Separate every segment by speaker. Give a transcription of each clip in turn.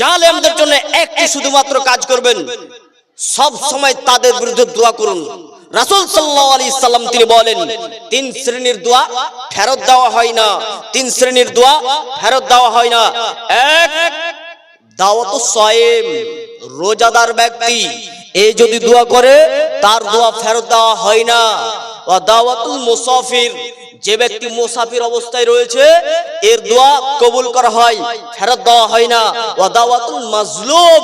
Speaker 1: জালেমদের জন্য একটি শুধুমাত্র কাজ করবেন। সব সময় তাদের বিরুদ্ধে দোয়া করুন। রাসূল সাল্লাল্লাহু আলাইহি সাল্লাম তিনি বলেন, তিন শ্রেণির দোয়া ফেরত দেওয়া হয় না। তিন শ্রেণির দোয়া ফেরত দেওয়া হয় না। এক, দাওয়াত সায়েম, রোজাদার ব্যক্তি এই যদি দোয়া করে, তার দোয়া ফেরত দেওয়া হয় না। ওয়া দাওয়াতুল মুসাফির যে ব্যক্তি মোসাফির অবস্থায় রয়েছে, এর দোয়া কবুল করা হয়, ফেরত দেওয়া হয় না। ওয়া মাজলুম।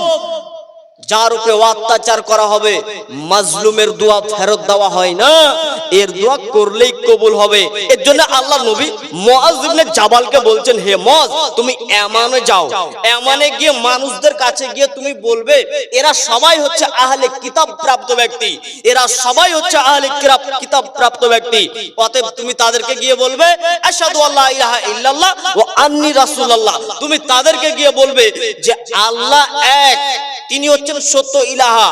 Speaker 1: যার উপরে অত্যাচার করা হবে, মাজলুমের দোয়া ফেরত দেওয়া হয় না। এর দোয়া করলেই কবুল হবে। এর জন্য আল্লাহ নবী জাবালকে বলছেন, হে মুআজ, তুমি এমানে যাও। এমানে গিয়ে মানুষদের কাছে গিয়ে তুমি বলবে, এরা সবাই হচ্ছে আহলে কিতাব প্রাপ্ত ব্যক্তি। এরা সবাই হচ্ছে আহলে কিতাব প্রাপ্ত ব্যক্তি। অতএব তুমি তাদেরকে গিয়ে বলবে ইলাহা ইল্লাল্লাহ ওয়া আন্নী রাসূলুল্লাহ। তুমি তাদেরকে গিয়ে বলবে যে, আল্লাহ এক তিনি হচ্ছেন সত্য ইলাহা।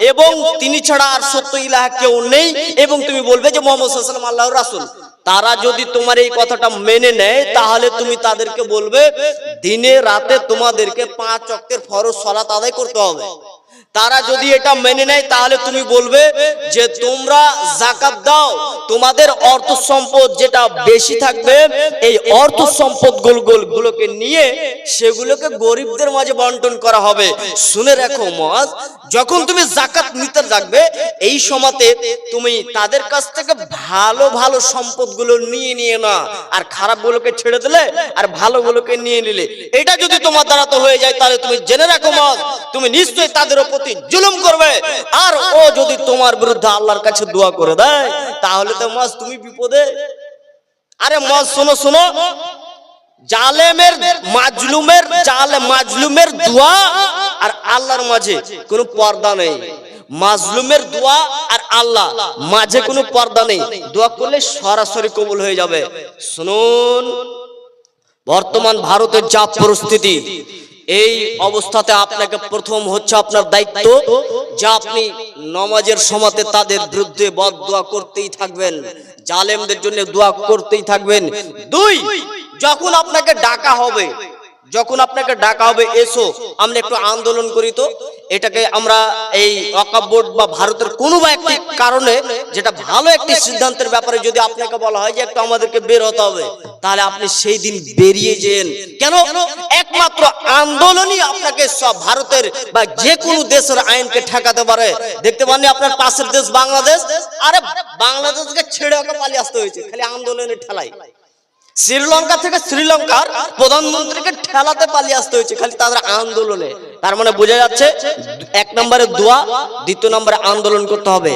Speaker 1: এবং তিনি ছাড়া আর সত্য ইলাহা কেউ নেই। এবং তুমি বলবে যে মোহাম্মদ আল্লাহর রাসূল। তারা যদি তোমার এই কথাটা মেনে নেয়, তাহলে তুমি তাদেরকে বলবে, দিনে রাতে তোমাদেরকে পাঁচ অক্টের ফরজ সালাত আদায় করতে হবে। তারা যদি এটা মেনে নেয়, তাহলে তুমি বলবে যে, তোমরা জাকাত দাও তোমাদের অর্থ সম্পদ যেটা বেশি থাকবে, এই অর্থ সম্পদ গুলোকে নিয়ে সেগুলোকে গরিবদের মাঝে বন্টন করা হবে। শুনে রাখো মজ যখন তুমি জাকাত নিতে যাবে এই সময়তে তুমি তাদের কাছ থেকে ভালো ভালো সম্পদগুলো নিয়ে নিয়ে না আর খারাপগুলোকে ছেড়ে দিলে, আর ভালোগুলোকে নিয়ে নিলে। এটা যদি তোমার দ্বারা তো হয়ে যায়, তাহলে তুমি জেনে রাখো মজ তুমি নিশ্চয়ই তাদের প্রতি জুলুম করবে। আর ও যদি তোমার বিরুদ্ধে আল্লাহর কাছে দোয়া করে দেয়, তাহলে তো মজ তুমি বিপদে? আরে মজ শোনো শোনো। জালেমের মাজলুমের, জালে মাজলুমের দোয়া আর আল্লাহর মাঝে কোনো পর্দা নেই। মাজলুমের দোয়া আর আল্লাহ মাঝে কোনো পর্দা নেই। দোয়া করলে সরাসরি কবুল হয়ে যাবে। শুনুন, বর্তমান ভারতের যা পরিস্থিতি এই অবস্থাতে আপনাকে প্রথম হচ্ছে আপনার দায়িত্ব যা আপনি নমাজের সমাতে তাদের বিরুদ্ধে বদ দোয়া করতেই থাকবেন, জালেমদের জন্য দোয়া করতেই থাকবেন। দুই, যখন আপনাকে ডাকা হবে যখন আপনাকে ডাকা হবে, এসো, আমরা একটু আন্দোলন করি তো। এটাকে আমরা এই বোর্ড বা ভারতের কোনো বা একটি কারণে, যেটা ভালো একটি সিদ্ধান্তের ব্যাপারে যদি আপনাকে বলা হয় যে একটু আমাদেরকে বের হতে হবে, তাহলে আপনি সেই দিন বেরিয়ে যেন। কেন? একমাত্র আন্দোলনই আপনাকে সব ভারতের বা যে কোনো দেশের আইনকে ঠেকাতে পারে। দেখতে পাননি আপনার পাশের দেশ বাংলাদেশ? আরে, বাংলাদেশকে ছেড়ে ওকে পালিয়ে আসতে হয়েছে। খালি আন্দোলনের ঠেলাই শ্রীলঙ্কা থেকে শ্রীলঙ্কার প্রধানমন্ত্রীকে ঠেলাতে পালিয়ে আসতে হয়েছে, খালি তাদের আন্দোলনে। তার মানে বোঝা যাচ্ছে, এক নম্বরে দোয়া, দ্বিতীয় নম্বরে আন্দোলন করতে হবে।